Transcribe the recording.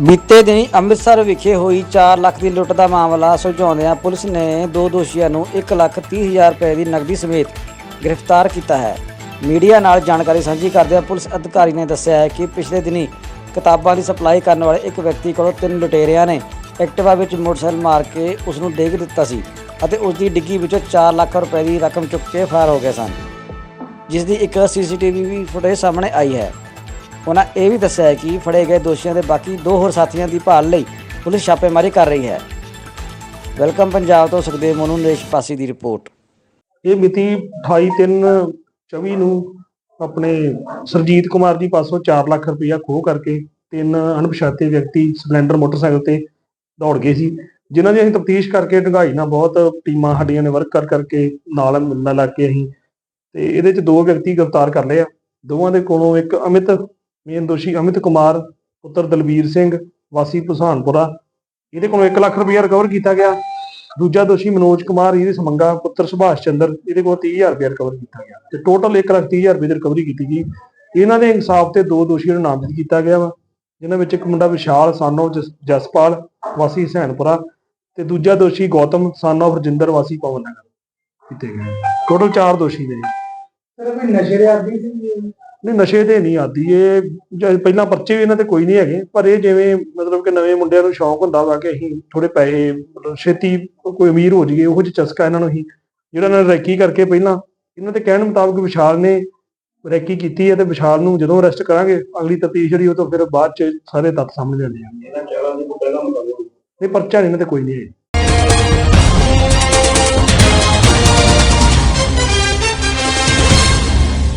ਬੀਤੇ ਦਿਨੀ ਅੰਮ੍ਰਿਤਸਰ ਵਿਖੇ ਹੋਈ 4 ਲੱਖ ਦੀ ਲੁੱਟ ਦਾ ਮਾਮਲਾ ਸੁਲਝਾਉਂਦਿਆਂ ਪੁਲਿਸ ਨੇ ਦੋ ਦੋਸ਼ੀਆਂ ਨੂੰ 1 ਲੱਖ 30 ਹਜ਼ਾਰ ਰੁਪਏ ਦੀ ਨਕਦੀ ਸਮੇਤ ਗ੍ਰਿਫਤਾਰ ਕੀਤਾ ਹੈ। ਮੀਡੀਆ ਨਾਲ ਜਾਣਕਾਰੀ ਸਾਂਝੀ ਕਰਦਿਆਂ ਪੁਲਿਸ ਅਧਿਕਾਰੀ ਨੇ ਦੱਸਿਆ ਹੈ ਕਿ ਪਿਛਲੇ ਦਿਨੀ ਕਿਤਾਬਾਂ ਦੀ ਸਪਲਾਈ ਕਰਨ ਵਾਲੇ ਇੱਕ ਵਿਅਕਤੀ ਕੋਲੋਂ ਤਿੰਨ ਲੁਟੇਰਿਆਂ ਨੇ ਐਕਟਿਵਾ ਵਿੱਚ ਮੋਟਰਸਾਈਕਲ ਮਾਰ ਕੇ ਉਸ ਨੂੰ ਡੇਗ ਦਿੱਤਾ ਸੀ ਅਤੇ ਉਸ ਦੀ ਡਿੱਗੀ ਵਿੱਚੋਂ 4 ਲੱਖ ਰੁਪਏ ਦੀ ਰਕਮ ਚੁੱਕ ਕੇ ਫਰਾਰ ਹੋ ਗਏ ਸਨ। ਜਿਸ ਦੀ ਇੱਕ ਸੀਸੀਟੀਵੀ ਵੀ ਫੁਟੇਜ ਸਾਹਮਣੇ ਆਈ ਹੈ। ਉਹਨਾਂ ਇਹ ਵੀ ਦੱਸਿਆ ਹੈ ਕਿ ਫੜੇ ਗਏ ਦੋਸ਼ੀਆਂ ਦੇ ਬਾਕੀ ਦੋ ਹੋਰ ਸਾਥੀਆਂ ਦੀ ਭਾਲ ਲਈ ਪੁਲਿਸ ਛਾਪੇਮਾਰੀ ਕਰ ਰਹੀ ਹੈ। ਵੈਲਕਮ ਪੰਜਾਬ ਤੋਂ ਸੁਖਦੇਵ ਮੋਨੂ, ਨਰੇਸ਼ ਪਾਸੀ ਦੀ ਰਿਪੋਰਟ। ਇਹ ਮਿਤੀ 28/3/24 ਨੂੰ ਆਪਣੇ ਸਰਜੀਤ ਕੁਮਾਰ ਜੀ ਪਾਸੋਂ 4 ਲੱਖ ਰੁਪਇਆ ਖੋਹ ਕਰਕੇ ਤਿੰਨ ਅਣਪਛਾਤੇ ਵਿਅਕਤੀ ਸਪਲੈਂਡਰ ਮੋਟਰਸਾਈਕਲ ਤੇ ਦੌੜ ਗਏ ਸੀ, ਜਿਨ੍ਹਾਂ ਦੀ ਅਸੀਂ ਤਫਤੀਸ਼ ਕਰਕੇ ਢੰਗਾਈ ਨਾਲ ਬਹੁਤ ਟੀਮਾਂ ਸਾਡੀਆਂ ਨੇ ਵਰਕ ਕਰ ਕਰਕੇ ਨਾਲ ਮਿਲਣਾ ਲੱਗ ਕੇ ਅਸੀਂ ਤੇ ਇਹਦੇ ਚ ਦੋ ਵਿਅਕਤੀ ਗ੍ਰਿਫਤਾਰ ਕਰ ਲਏ ਆ, ਦੋਵਾਂ ਦੇ ਕੋਲੋਂ ਇੱਕ ਅਮਿਤ ਮੇਨ ਦੋਸ਼ੀ ਅਮਿਤ ਕੁਮਾਰ, ਪੁੱਤਰ ਦਲਬੀਰ ਸਿੰਘ, ਵਾਸੀ ਭੁਸਾਨਪੁਰਾ। ਇਹਦੇ ਕੋਲੋਂ 1 ਲੱਖ ਰੁਪਇਆ ਰਿਕਵਰ ਕੀਤਾ ਗਿਆ। ਦੂਜਾ ਦੋਸ਼ੀ ਮਨੋਜ ਕੁਮਾਰ, ਇਹਦੇ ਸਮੰਗਾ ਪੁੱਤਰ ਸੁਭਾਸ਼ ਚੰਦਰ, ਇਹਦੇ ਕੋਲ 30000 ਰੁਪਏ ਰਿਕਵਰ ਕੀਤਾ ਗਿਆ। ਤੇ ਟੋਟਲ 1 ਲੱਖ 30000 ਰੁਪਏ ਦੀ ਰਿਕਵਰੀ ਕੀਤੀ ਗਈ। ਇਹਨਾਂ ਦੇ ਇਨਸਾਫ ਤੇ ਦੋ ਦੋਸ਼ੀਆਂ ਨੂੰ ਨਾਮਜ਼ਦ ਕੀਤਾ ਗਿਆ ਵਾ, ਜਿਨ੍ਹਾਂ ਵਿੱਚ ਇੱਕ ਮੁੰਡਾ ਵਿਸ਼ਾਲ ਸਾਨੋ ਜਸਪਾਲ, ਵਾਸੀ ਹਸੈਨਪੁਰਾ ਤੇ ਦੂਜਾ ਦੋਸ਼ੀ ਗੌਤਮ ਸਾਨੋ ਰਜਿੰਦਰ ਵਾਸੀ ਪਵਨ ਨਗਰ। ਕੀਤੇ ਗਏ ਟੋਟਲ 4 ਦੋਸ਼ੀ ਨੇ। ਸਰ, ਕੋਈ ਨਸ਼ੇ ਦੇ ਆਦੀ ਸੀ ਨਹੀਂ ਨਸ਼ੇ ਤੇ ਨਹੀਂ ਆਦੀ। ਇਹ ਪਹਿਲਾਂ ਪਰਚੇ ਵੀ ਇਹਨਾਂ ਤੇ ਕੋਈ ਨਹੀਂ ਹੈਗੇ ਪਰ ਇਹ ਜਿਵੇਂ ਮਤਲਬ ਕਿ ਨਵੇਂ ਮੁੰਡਿਆਂ ਨੂੰ ਸ਼ੌਂਕ ਹੁੰਦਾ ਵਾ ਕਿ ਅਸੀਂ ਥੋੜੇ ਪੈਸੇ ਮਤਲਬ ਛੇਤੀ ਕੋਈ ਅਮੀਰ ਹੋ ਜਾਈਏ ਉਹੋ ਜਿਹਾ ਚਸਕਾ ਇਹਨਾਂ ਨੂੰ ਹੀ। ਜਿਹੜਾ ਇਹਨਾਂ ਨੇ ਰੈਕੀ ਕਰਕੇ ਪਹਿਲਾਂ ਇਹਨਾਂ ਦੇ ਕਹਿਣ ਮੁਤਾਬਕ ਵਿਸ਼ਾਲ ਨੇ ਰੈਕੀ ਕੀਤੀ ਹੈ ਤੇ ਵਿਸ਼ਾਲ ਨੂੰ ਜਦੋਂ ਅਰੈਸਟ ਕਰਾਂਗੇ ਅਗਲੀ ਤਫਤੀਸ਼ ਜਿਹੜੀ ਉਹ ਤੋਂ ਫਿਰ ਬਾਅਦ ਚ ਸਾਰੇ ਤੱਥ ਸਾਹਮਣੇ ਆਉਂਦੇ ਆ ਇਹਨਾਂ ਚਾਰਾਂ ਦੀ ਕੋਈ ਪਹਿਲਾਂ ਮੁਕਾਬਲਾ ਇਹ ਪਰਚਾ ਨਹੀਂ ਇਹਨਾਂ ਤੇ ਕੋਈ ਨਹੀਂ ਹੈ।